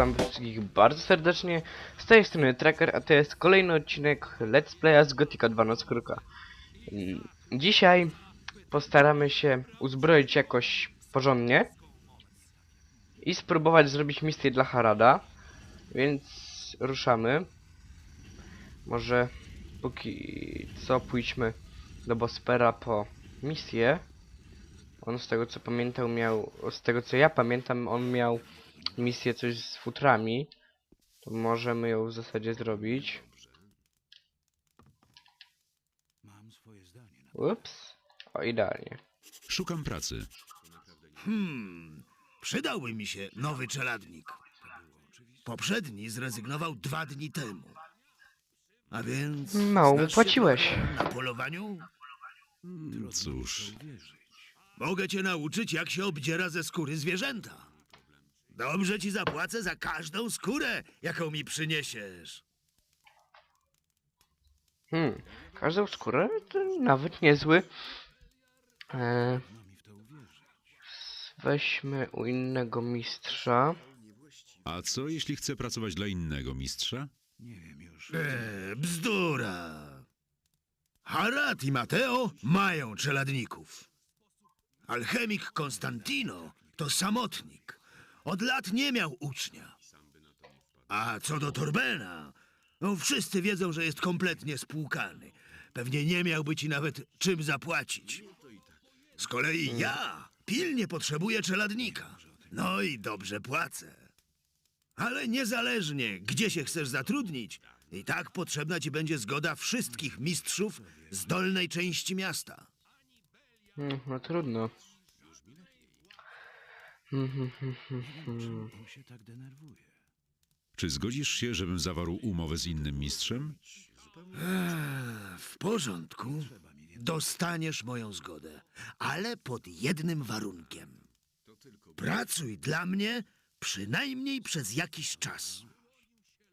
Witam wszystkich bardzo serdecznie. Z tej strony Tracker, a to jest kolejny odcinek Let's Playa z Gothica 2 Noc Kruka. I Dzisiaj postaramy się uzbroić jakoś porządnie i spróbować zrobić misję dla Harada. Więc ruszamy. Może póki co pójdźmy do Bospera po misję. On z tego co pamiętał miał, z tego co ja pamiętam, on miał misję coś z futrami. To możemy ją w zasadzie zrobić. Ups. O, idealnie. Szukam pracy. Hmm, przydałby mi się nowy czeladnik. Poprzedni zrezygnował dwa dni temu. A więc. Mało mu znasz się płaciłeś. Na polowaniu? Cóż, Mogę cię nauczyć, jak się obdziera ze skóry zwierzęta. Dobrze ci zapłacę za każdą skórę, jaką mi przyniesiesz. Hmm. Każdą skórę to nawet niezły. E, weźmy u innego mistrza. a co jeśli chcę pracować dla innego mistrza? Eee, bzdura. Harad i Mateo mają czeladników. Alchemik Konstantino to samotnik. Od lat nie miał ucznia. A co do Torbena, no wszyscy wiedzą, że jest kompletnie spłukany. Pewnie nie miałby ci nawet czym zapłacić. Z kolei ja pilnie potrzebuję czeladnika. No i dobrze płacę. Ale niezależnie, gdzie się chcesz zatrudnić, i tak potrzebna ci będzie zgoda wszystkich mistrzów z dolnej części miasta. Hmm, no trudno. Hmm, hmm, hmm, hmm, hmm. Czy zgodzisz się, żebym zawarł umowę z innym mistrzem? Eee, w porządku. Dostaniesz moją zgodę, ale pod jednym warunkiem. Pracuj dla mnie przynajmniej przez jakiś czas.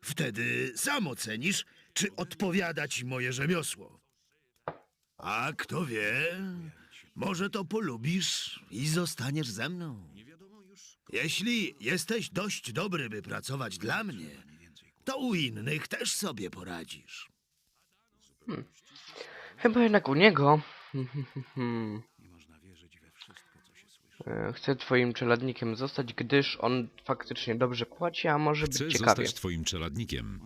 Wtedy sam ocenisz, czy odpowiada ci moje rzemiosło. A kto wie, może to polubisz i zostaniesz ze mną. Jeśli jesteś dość dobry, by pracować dla mnie, to u innych też sobie poradzisz. Chyba jednak u niego. Hmm, hmm, hmm, hmm. E, Chcę twoim czeladnikiem zostać, gdyż on faktycznie dobrze płaci, a może Chcę być ciekawie. zostać twoim czeladnikiem.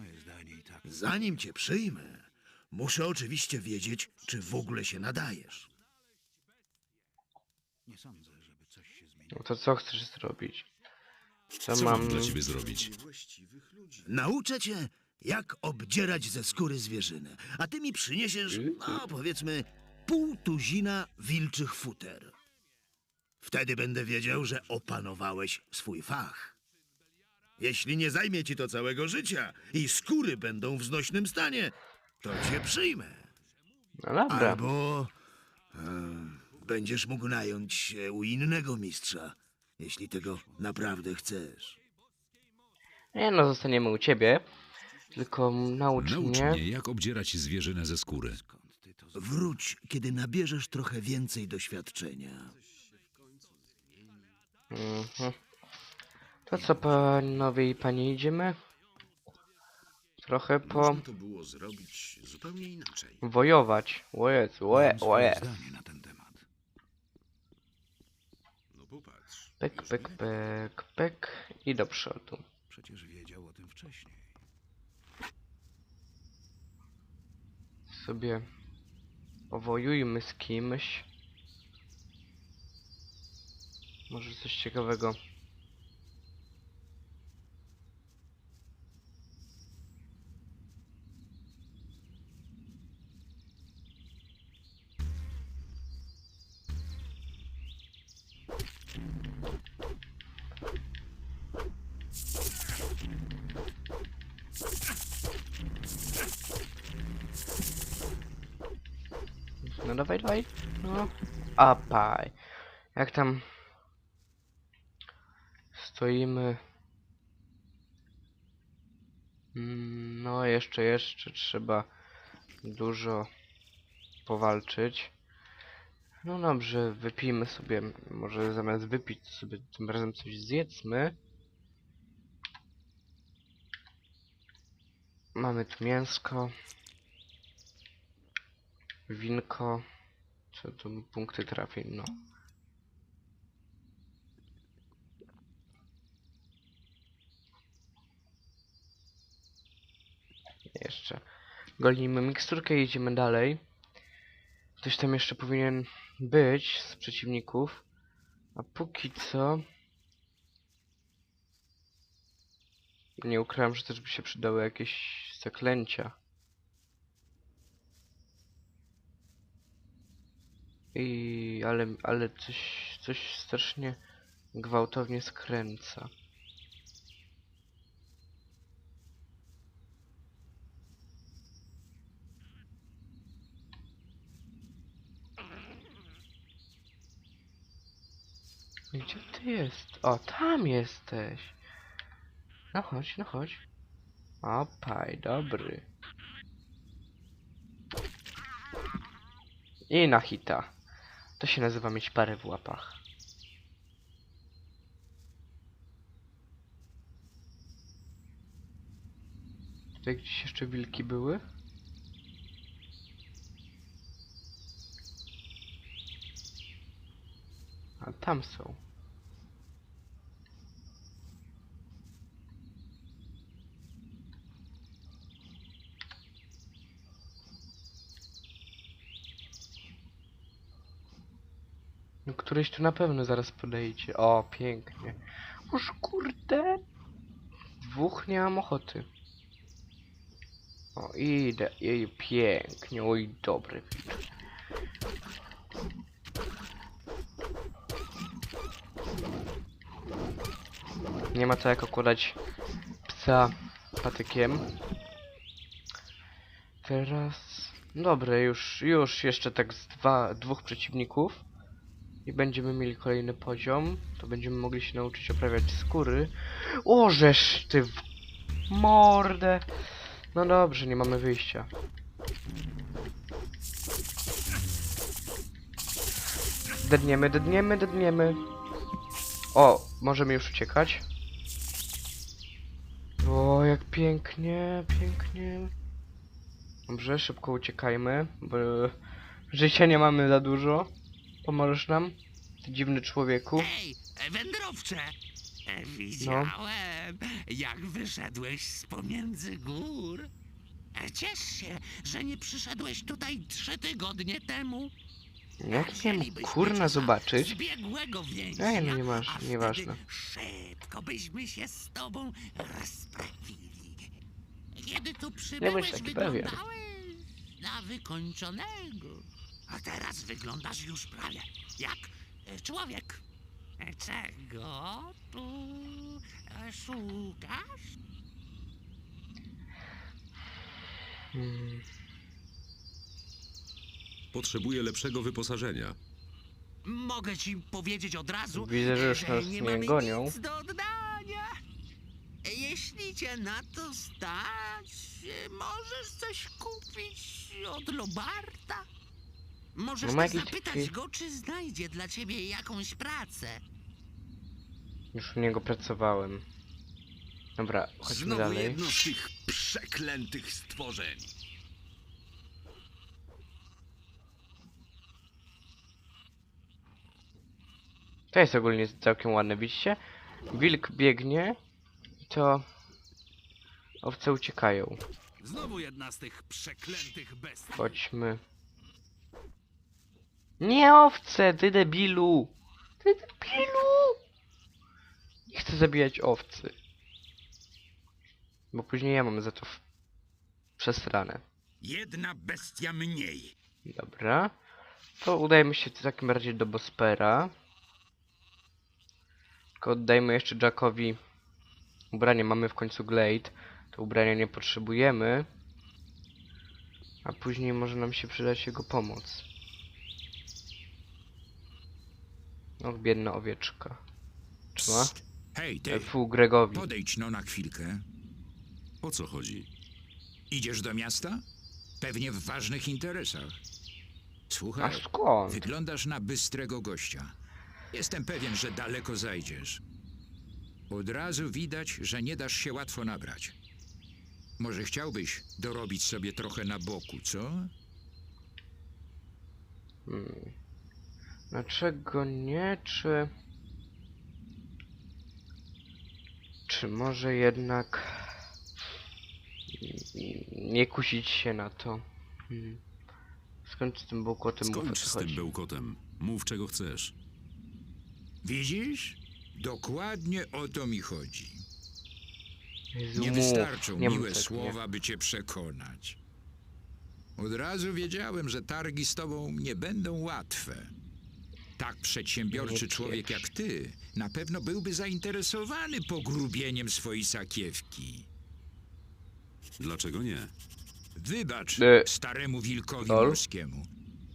Zanim cię przyjmę, muszę oczywiście wiedzieć, czy w ogóle się nadajesz. No to co chcesz zrobić? Co, Co mam... mam dla ciebie zrobić? Nauczę cię, jak obdzierać ze skóry zwierzynę, a ty mi przyniesiesz, no powiedzmy, pół tuzina wilczych futer. Wtedy będę wiedział, że opanowałeś swój fach. Jeśli nie zajmie ci to całego życia i skóry będą w znośnym stanie, to cię przyjmę. No dobra. Albo e, będziesz mógł nająć się u innego mistrza, jeśli tego naprawdę chcesz. Nie no, zostaniemy u ciebie. Tylko naucz, Naucz mnie. mnie, jak obdzierać zwierzynę ze skóry. Wróć, kiedy nabierzesz trochę więcej doświadczenia. Mhm. To co, panowie i panie, idziemy? Trochę po... Można to było zrobić zupełnie inaczej. wojować. Na ten temat. No Pyk, pyk, pyk, pyk. I do przodu. Przecież wiedział o tym wcześniej. Sobie powojujmy z kimś. Może coś ciekawego. No dawaj, dawaj. No. Apaj. Jak tam stoimy. Mm, No jeszcze, jeszcze trzeba dużo powalczyć. No dobrze, wypijmy sobie, może zamiast wypić sobie tym razem coś zjedzmy. Mamy tu mięsko. Winko. Co tu punkty trafień, no. Jeszcze. Golimy miksturkę i idziemy dalej. Ktoś tam jeszcze powinien być z przeciwników. A póki co... Nie ukrywam, że też by się przydały jakieś zaklęcia. I... ale, ale coś, coś strasznie gwałtownie skręca. Gdzie ty jest? O, tam jesteś. No chodź, no chodź. Opaj, dobry. I na hita. To się nazywa mieć parę w łapach. Tutaj gdzieś jeszcze wilki były? A tam są. No któryś tu na pewno zaraz podejdzie. O, pięknie. Uż kurde. Dwóch nie mam ochoty. O, idę. Jej, pięknie. Oj, dobry. Nie ma to jak okładać psa patykiem. Teraz... Dobre, już, już jeszcze tak z dwa, dwóch przeciwników. I będziemy mieli kolejny poziom. To będziemy mogli się nauczyć oprawiać skóry. Ożesz ty w mordę! No dobrze, nie mamy wyjścia. Dedniemy, dedniemy, dedniemy. O, możemy już uciekać. O, jak pięknie, pięknie. Dobrze, szybko uciekajmy, bo życia nie mamy za dużo. Pomożesz nam? Ty dziwny człowieku. Ej, wędrowcze! E, Widziałem, jak wyszedłeś z pomiędzy gór. E, Ciesz się, że nie przyszedłeś tutaj trzy tygodnie temu. Jak miałem Chcielibyśmy kurna cię zobaczyć? Zbiegłego więźnia, Ej, no nie masz- a wtedy nieważne. Szybko byśmy się z tobą rozprawili. Kiedy tu przybyłeś, taki pewien. wyglądałeś na wykończonego. A teraz wyglądasz już prawie jak e, człowiek. E, Czego tu e, szukasz? Hmm, Potrzebuję lepszego wyposażenia. Mogę ci powiedzieć od razu, Widzę, że już nas nie mamy gonią. nic do oddania. Jeśli cię na to stać, możesz coś kupić od Lobarta. Możesz No ma też jakiś zapytać go, czy znajdzie dla ciebie jakąś pracę. już u niego pracowałem. Dobra, chodźmy Znowu dalej. jedno z tych przeklętych stworzeń. To jest ogólnie całkiem ładne, widzicie? Wilk biegnie i to owce uciekają. Znowu jedna z tych przeklętych bestii. Chodźmy. Nie owce, ty debilu! Ty debilu! Nie chcę zabijać owcy. Bo później ja mam za to przesrane. Jedna bestia mniej. Dobra. To udajmy się w takim razie do Bospera. Tylko oddajmy jeszcze Jackowi ubranie. Mamy w końcu Glade. To ubrania nie potrzebujemy. A później może nam się przydać jego pomoc. No, biedna owieczka. Czy ma? Hej, ty, E, Fu, Gregowi. podejdź no na chwilkę. O co chodzi? Idziesz do miasta? Pewnie w ważnych interesach. A Słuchaj, skąd? wyglądasz na bystrego gościa. Jestem pewien, że daleko zajdziesz. Od razu widać, że nie dasz się łatwo nabrać. Może chciałbyś dorobić sobie trochę na boku, co? Dlaczego nie? Czy... Czy może jednak... Nie kusić się na to? Hmm. Skończ z tym bełkotem, mów o Skończ z tym bełkotem. Mów czego chcesz. Widzisz? Dokładnie o to mi chodzi. Jezu, Nie wystarczą nie miłe tak, słowa, by cię przekonać. Od razu wiedziałem, że targi z tobą nie będą łatwe. Tak przedsiębiorczy człowiek jak ty na pewno byłby zainteresowany pogrubieniem swojej sakiewki. Dlaczego nie? Wybacz E, staremu wilkowi lol. morskiemu.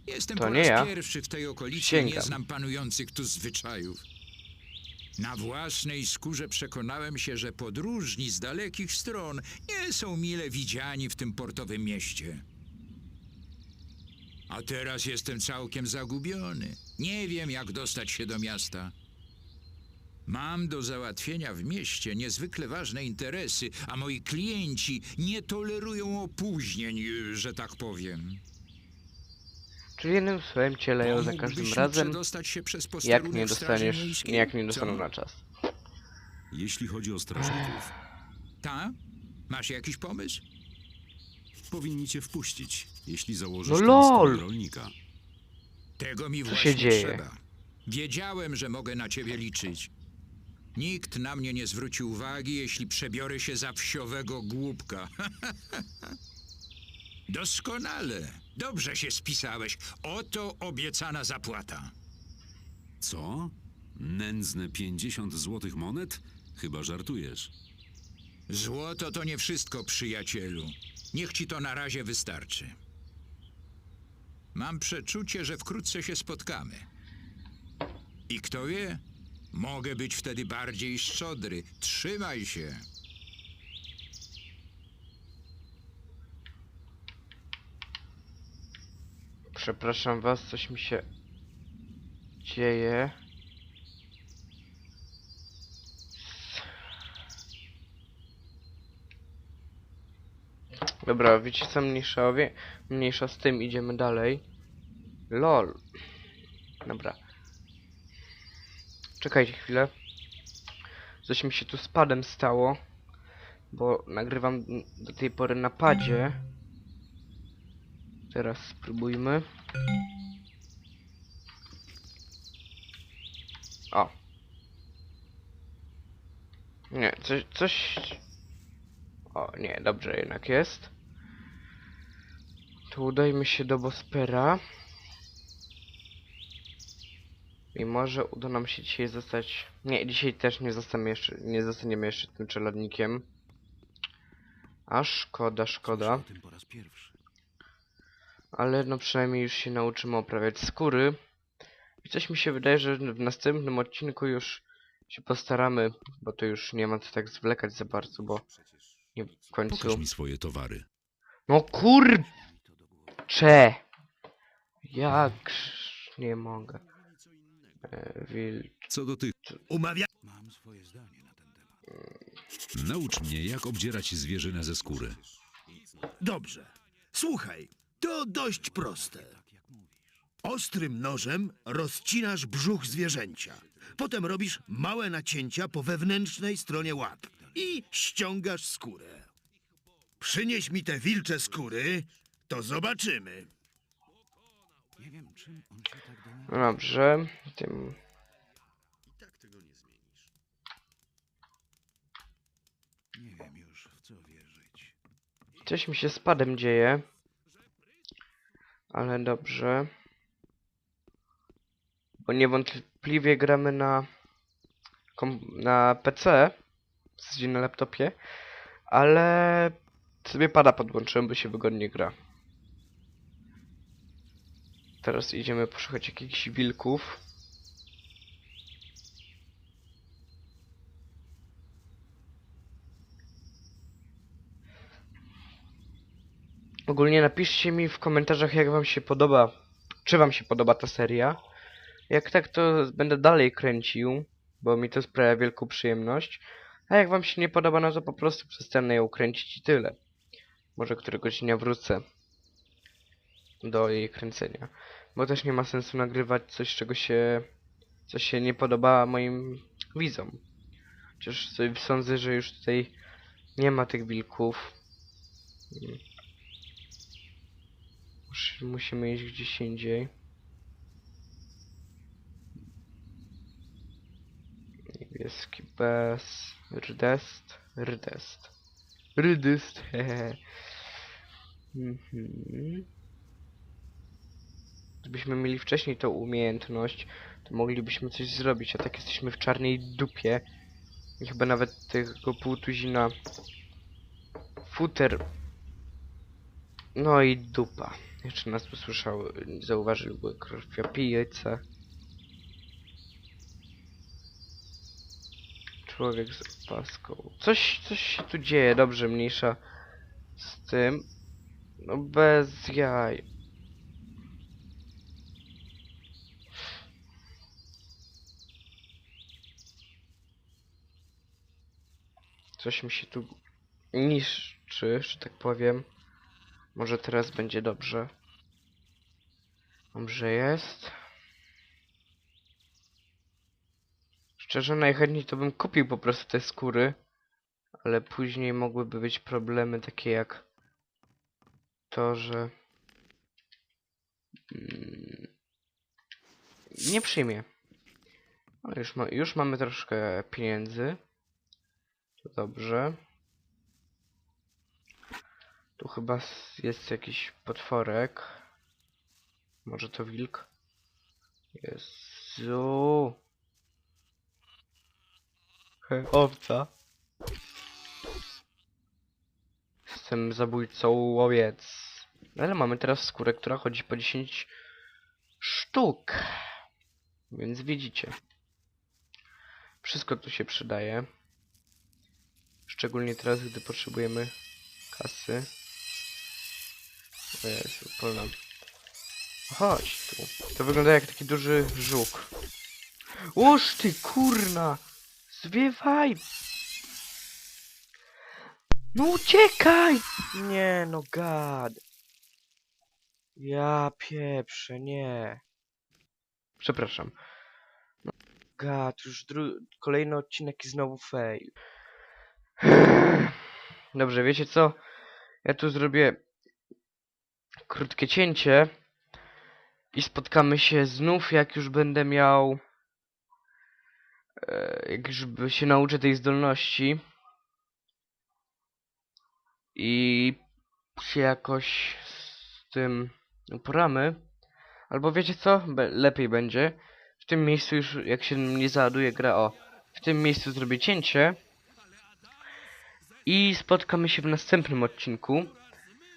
Jestem To po nie raz ja. pierwszy w tej okolicy i Sięgam. nie znam panujących tu zwyczajów. Na własnej skórze przekonałem się, że podróżni z dalekich stron nie są mile widziani w tym portowym mieście. A teraz jestem całkiem zagubiony. Nie wiem, jak dostać się do miasta. Mam do załatwienia w mieście niezwykle ważne interesy, a moi klienci nie tolerują opóźnień, że tak powiem. Czyli jednym słowem cię leją za każdym razem, przedostać się przez jak nie dostaniesz, jak nie dostaną na czas. Jeśli chodzi o strażników, Ta? Masz jakiś pomysł? powinni cię wpuścić, jeśli założysz No rolnika. Tego mi Co właśnie się dzieje? trzeba. Wiedziałem, że mogę na ciebie liczyć. Nikt na mnie nie zwróci uwagi, jeśli przebiorę się za wsiowego głupka. Doskonale. Dobrze się spisałeś. Oto obiecana zapłata. Co? Nędzne 50 złotych monet? Chyba żartujesz. Złoto to nie wszystko, przyjacielu. Niech ci to na razie wystarczy. Mam przeczucie, że wkrótce się spotkamy. I kto wie, mogę być wtedy bardziej szczodry. Trzymaj się. Przepraszam was, coś mi się dzieje. Dobra, wiecie co mniejsza wie? Mniejsza z tym, idziemy dalej. LOL. Dobra. Czekajcie chwilę. Coś mi się tu z padem stało. Bo nagrywam do tej pory na padzie. Teraz spróbujmy. O. Nie, coś, coś... O, nie, dobrze jednak jest. To udajmy się do Bospera. I może uda nam się dzisiaj zostać... Nie, dzisiaj też nie zostaniemy jeszcze, nie zostaniemy jeszcze tym czeladnikiem. A szkoda, szkoda. Ale no przynajmniej już się nauczymy oprawiać skóry. I coś mi się wydaje, że w następnym odcinku już się postaramy, bo to już nie ma co tak zwlekać za bardzo, bo nie w końcu... Pokaż mi swoje towary. No kurcze! Jak nie mogę. E, wil... Co do tych, Umawia... naucz mnie, jak obdzierać zwierzynę ze skóry. Dobrze. Słuchaj, to dość proste. Ostrym nożem rozcinasz brzuch zwierzęcia. Potem robisz małe nacięcia po wewnętrznej stronie łap i ściągasz skórę. Przynieś mi te wilcze skóry, to zobaczymy. No dobrze. Tym... Coś mi się z padem dzieje. Ale dobrze. Bo niewątpliwie gramy na na PC, w na laptopie, ale sobie pada podłączyłem, by się wygodnie gra. Teraz idziemy poszukać jakichś wilków. Ogólnie napiszcie mi w komentarzach, jak wam się podoba, czy wam się podoba ta seria. Jak tak, to będę dalej kręcił, bo mi to sprawia wielką przyjemność. A jak wam się nie podoba, no to po prostu przestanę ją kręcić i tyle. Może któregoś dnia wrócę do jej kręcenia. Bo też nie ma sensu nagrywać coś, czego się... co się nie podoba moim widzom. Chociaż sądzę, że już tutaj nie ma tych wilków. Mm. Mus- Musimy iść gdzieś indziej. Niebieski bez. Rdest. Rdest. Rydest. hehe. Mhm. Gdybyśmy mieli wcześniej tą umiejętność, to moglibyśmy coś zrobić, a tak jesteśmy w czarnej dupie. I chyba nawet tego półtuzina futer. No i dupa. Jeszcze nas usłyszały, zauważyły były krwiopijce. Człowiek z opaską. Coś, coś się tu dzieje, dobrze, mniejsza z tym. No bez jaj. Coś mi się tu niszczy, że tak powiem. Może teraz będzie dobrze. Dobrze jest. Szczerze najchętniej to bym kupił po prostu te skóry. Ale później mogłyby być problemy takie jak to, że mm, nie przyjmie. Ale już, ma, już mamy troszkę pieniędzy. Dobrze. Tu chyba jest jakiś potworek. Może to wilk? Jezu. Owca. Jestem zabójcą łowiec. Ale mamy teraz skórę, która chodzi po 10 sztuk. Więc widzicie. Wszystko tu się przydaje. Szczególnie teraz, gdy potrzebujemy kasy. O Jezu, polna. Chodź tu. To wygląda jak taki duży żuk. Łoż ty, kurna! Zwiewaj! No uciekaj! Nie, no gad. Ja pieprzę, nie. Przepraszam. No, gad, już kolejny odcinek i znowu fail. Dobrze, wiecie co? Ja tu zrobię krótkie cięcie i spotkamy się znów, jak już będę miał. E, jak już się nauczę tej zdolności. I się jakoś z tym uporamy. Albo wiecie co? Be lepiej będzie. W tym miejscu już, jak się nie załaduje gra, o. W tym miejscu zrobię cięcie. I spotkamy się w następnym odcinku.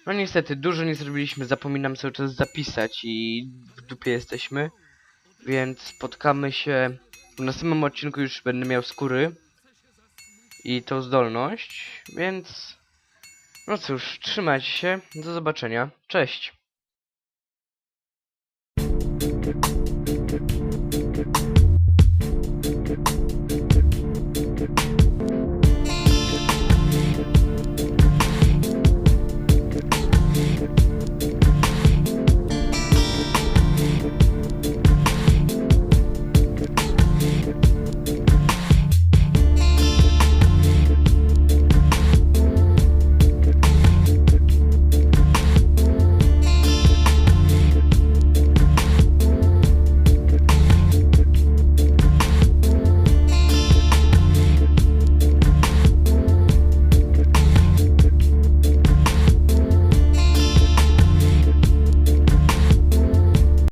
No niestety, dużo nie zrobiliśmy, zapominam cały czas zapisać i w dupie jesteśmy. Więc spotkamy się w następnym odcinku już będę miał skóry i tą zdolność, więc no cóż, trzymajcie się, do zobaczenia, cześć.